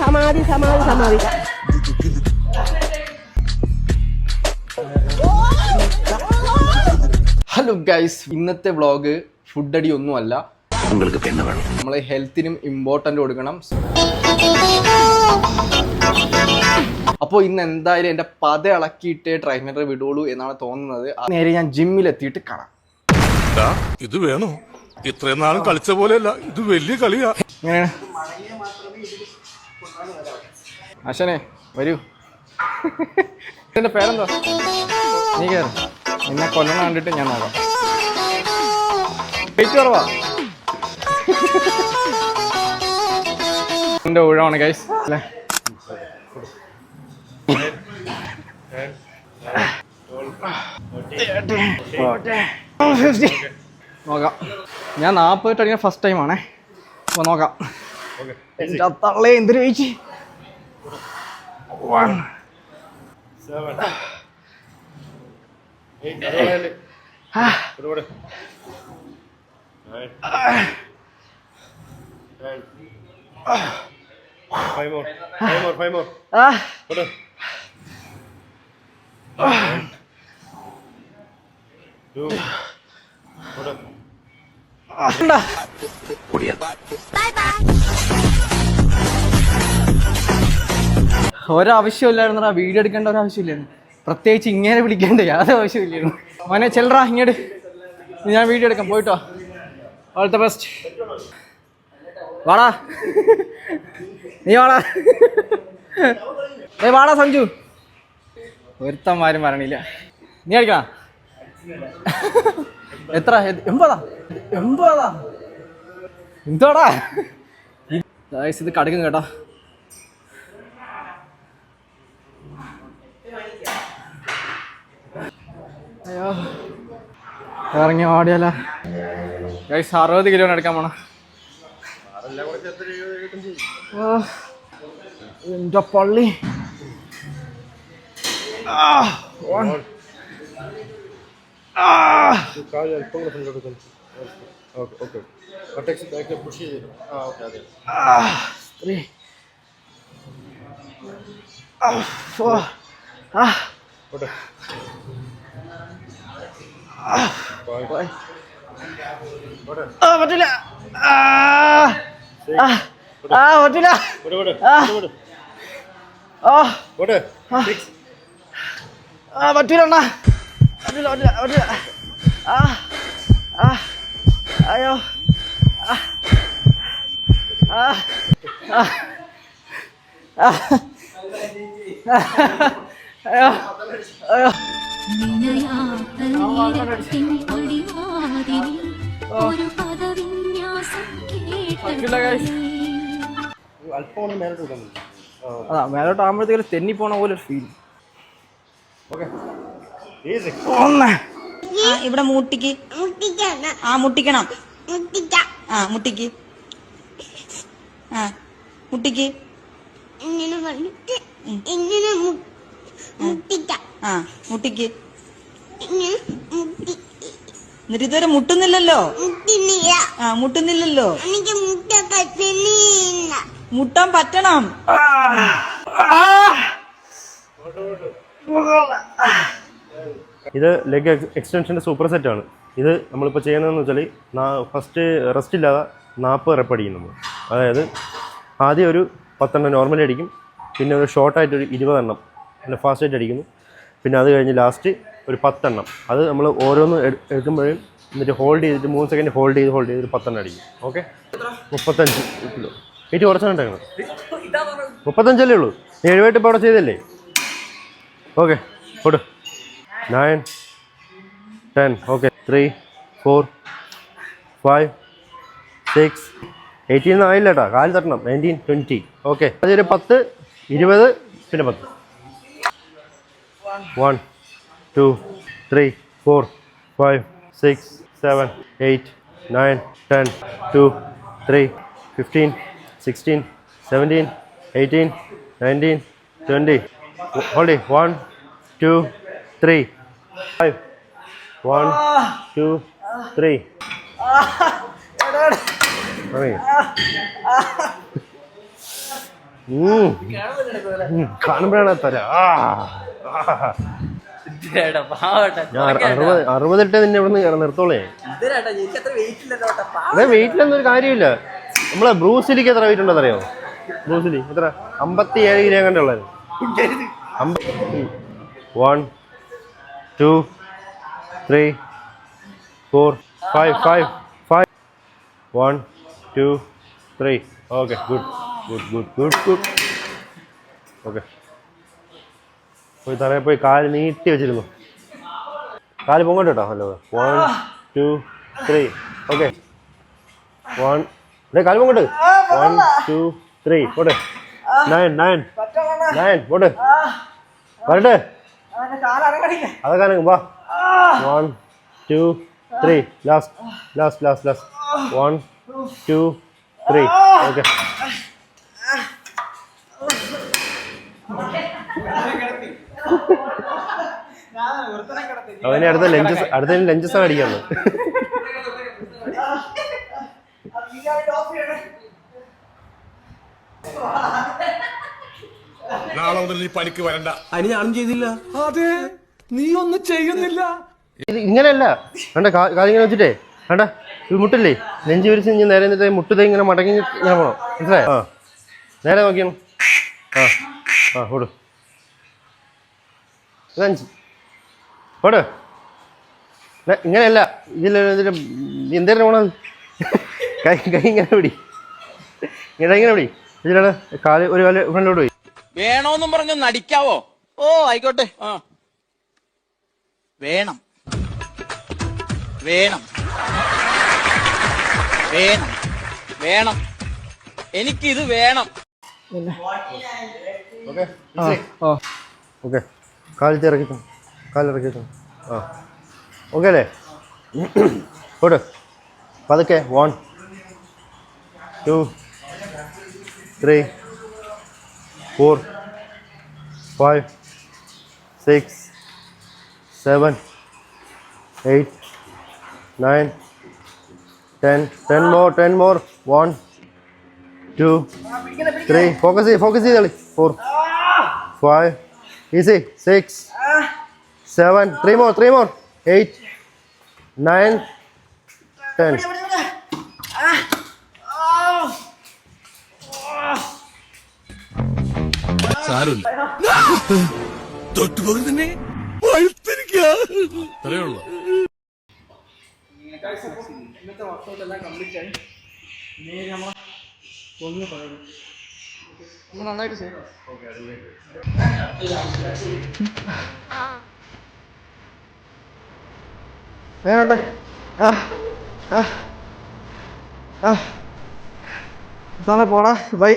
സമാധി സമാധി സമാധി. ഹലോ ഗൈസ് ഇന്നത്തെ വ്ളോഗ് ഫുഡ് അടി ഒന്നുമല്ല നമ്മളെ ഹെൽത്തിനും ഇമ്പോർട്ടന്റ് കൊടുക്കണം. അപ്പോൾ ഇന്ന് എന്തായാലും എന്റെ പത ഇളക്കിയിട്ടേ ട്രെയിനറെ വിടുള്ളൂ എന്നാണ് തോന്നുന്നത്. നേരെ ഞാൻ ജിമ്മിൽ എത്തിയിട്ട് കാണാം ഇത് വേണോ? ഇത്രയും നാളും കളിച്ച പോലെയല്ല ഇത് വലിയ കളിയാ. അശനെ വരൂ. എന്റെ പേരെന്താ? നീ കയറി നിന്നെ കൊല്ലണ കണ്ടിട്ട് ഞാൻ നോക്കാം. വെയിറ്റ് കുറവാ? എന്റെ ഊഴമാണ് കൈസ് അല്ലേ? നോക്കാം. ഞാൻ നാൽപ്പത് അടിക്കാൻ ഫസ്റ്റ് ടൈമാണേ അപ്പോൾ നോക്കാം. എന്റെ തള്ളേ എന്തിനു ചോദിച്ചു? One Five five more five more more. ആ ഒരാവശ്യമില്ലായിരുന്നടാ വീഡിയോ എടുക്കേണ്ട ഒരാവശ്യമില്ലായിരുന്നു. പ്രത്യേകിച്ച് ഇങ്ങനെ വിളിക്കേണ്ട യാതൊരു ആവശ്യമില്ലായിരുന്നു. മോനെ ചെല്ലറാ ഇങ്ങോട്ട് ഞാൻ വീഡിയോ എടുക്കാം പോയിട്ടോ. ഓൾ ദ ബെസ്റ്റ് വാടാ. നീ വാടാ. ഏ വാടാ സഞ്ജു. ഒരുത്തന്മാരും വരണില്ല. നീ അടിക്കണ? എത്ര? എൺപതാ? എൺപതാ? എന്തോടാ? ഇത് കടക്കും കേട്ടോ. അയ്യോ. ഇറങ്ങി ഓടിയല്ല. ഗൈസ് അറുപത് കിലോ എടുക്കാൻ പോണ. എന്റെ പള്ളി. ആ, ആ, പറ്റില്ല ആ, പറ്റില്ല ആ. ഓടെ ആ ഓടെ സിക്സ് ആ ആ അയ്യോ ആ ആ ആ അയ്യോ അയ്യോ വിനയാത്ത ഒരു പദവിന്യാസം പറ്റില്ല, guys. കേട്ടേ അല്പം കൂടെ മേലോട്ട് അതാ മേലോട്ട് ആകുമ്പോഴത്തേക്കും തെന്നി പോണ പോലെ ഒരു ഫീൽ ഓക്കെ. ഒന്ന്. ആ ഇവിടെ മുട്ടിക്ക്. ആ മുട്ടിക്കണം. ആ മുട്ടിക്ക്. ആ മുട്ടിക്ക്. ആ. മുട്ടിക്ക്. ഇങ്ങനെ എന്നിട്ട് ഇതുവരെ മുട്ടുന്നില്ലല്ലോ? മുട്ടുന്നില്ല ആ മുട്ടുന്നില്ലല്ലോ? എനിക്ക് മുട്ട പറ്റുന്നില്ല മുട്ടാൻ പറ്റണം. ഇത് ലെഗ് എക്സ്റ്റൻഷന്റെ സൂപ്പർ സെറ്റ് ആണ്. ഇത് നമ്മളിപ്പോൾ ചെയ്യുന്നതെന്ന് വെച്ചാൽ ഫസ്റ്റ് റെസ്റ്റ് ഇല്ലാതെ നാൽപ്പത് റെപ്പ് അടിക്കും നമ്മൾ അതായത് ആദ്യം ഒരു പത്തെണ്ണം നോർമലി അടിക്കും. പിന്നെ ഒരു ഷോർട്ടായിട്ട് ഒരു ഇരുപതെണ്ണം. പിന്നെ ഫാസ്റ്റായിട്ട് അടിക്കുന്നു. പിന്നെ അത് കഴിഞ്ഞ് ലാസ്റ്റ് ഒരു പത്തെണ്ണം. അത് നമ്മൾ ഓരോന്ന് എടുക്കുമ്പോഴും എന്നിട്ട് ഹോൾഡ് ചെയ്തിട്ട് മൂന്ന് സെക്കൻഡ് ഹോൾഡ് ചെയ്ത് ഹോൾഡ് ചെയ്ത് ഒരു പത്തെണ്ണം അടിക്കും. ഓക്കെ മുപ്പത്തഞ്ച് കിലോ. വെയിറ്റ് കുറച്ചാണ് ഉണ്ടാക്കണം മുപ്പത്തഞ്ചല്ലേ ഉള്ളൂ? നീ എഴുപത്തി ഇപ്പോൾ അവിടെ ചെയ്തല്ലേ? ഓക്കെ കൊടു. Nine ten okay three four five six eighteen ആയില്ല കേട്ടോ കാൽ തട്ടണം. നയന്റീൻ ട്വന്റി ഓക്കെ അതൊരു പത്ത് ഇരുപത് പിന്നെ പത്ത്. One two three four five six seven eight nine ten two three fifteen sixteen seventeen eighteen nineteen twenty hold it one two three five. One, two, three. കാണുമ്പോഴാണ് തര അറുപത് അറുപതെട്ട് നിന്നെ ഇവിടുന്ന് നിർത്തോളേ. അതെ വെയിറ്റിലൊന്നും ഒരു കാര്യമില്ല. നമ്മളെ ബ്രൂസിലിക്ക് എത്ര വെയിറ്റ് ഉണ്ടെന്ന് അറിയോ? ബ്രൂസിലി എത്ര? അമ്പത്തി ഏഴ് kilo കണ്ടുള്ളത് one two three four five five five. One two three. Okay good good good good good. Okay. പോയി തറയിൽ പോയി കാൽ നീട്ടി വെച്ചിരുന്നു. കാൽ പൊങ്ങോട്ട് കേട്ടോ hello one two three. Okay. One day കാൽ പൊങ്ങോട്ട്. One two three. പോട്ടെ. Nine nine. നയൻ പോട്ടെ. വരട്ടെ. അതൊക്കെ അനങ്ങ് വാ. One two three last last last last one two three okay അവനെ അടുത്ത ലഞ്ചസ് അടുത്ത ലഞ്ചസ് ആണ് അടിക്കാന്ന്. നാളെ മുതൽ നീ പണിക്ക് വരണ്ട. അതിന് ഞാനും ചെയ്തില്ല. അതെ നീ ഒന്നും ചെയ്യുന്നില്ല. ഇത് ഇങ്ങനെയല്ല. വേണ്ട കാര്യങ്ങൾ വെച്ചിട്ടേ. വേണ്ട ഇത് മുട്ടില്ലേ? നെഞ്ചു വിരിച്ച് ഇങ്ങനെ നേരെ നിന്നിട്ട് മുട്ടത് ഇങ്ങനെ മടങ്ങി ഇങ്ങനെ പോണം. മനസ്സിലായോ? ആ. നേരെ നോക്കിയാണ് ആ ആ ഓട്. ഇതഞ്ച് ഓട്. ഇങ്ങനെയല്ല. ഇതിൽ ഇതിൽ എന്തേലും പോണത്? കൈ കൈ ഇങ്ങനെ പിടി. ഇങ്ങനെ ഇങ്ങനെ പിടി. ഇതിലാണ് കാൽ ഒരു കാൽ ഫ്രണ്ടിലോട്ട് പോയി. വേണോന്നും പറഞ്ഞു നടിക്കാവോ? ഓ ആയിക്കോട്ടെ. ആ. വേണം. വേണം. വേണം. വേണം. എനിക്കിത് വേണം. ആ ഓക്കെ. കാലത്ത് ഇറക്കിത്തോ കാലിറക്കിത്തോ ആ. ഓക്കെ അല്ലേ? ഓട്. പതുക്കെ. One. Two. Three. four, five, six, seven, eight, nine, ten. Ten more, ten more. One, two, three. Focus here, focus here. Four, five, easy. Six, seven. Three more, three more. Eight, nine, ten. സാരമില്ല. തൊട്ടുപോകെ തന്നെ അത്രേ ഉള്ളൂ. ഇന്നത്തെ workout എല്ലാം complete ആയി നേരെ നമ്മളെ ഒന്ന് പറയുന്നു നമ്മൾ നന്നായിട്ട് ചെയ്യും വേണട്ടെ. ആ ആ ആ. പോടാ. ബൈ.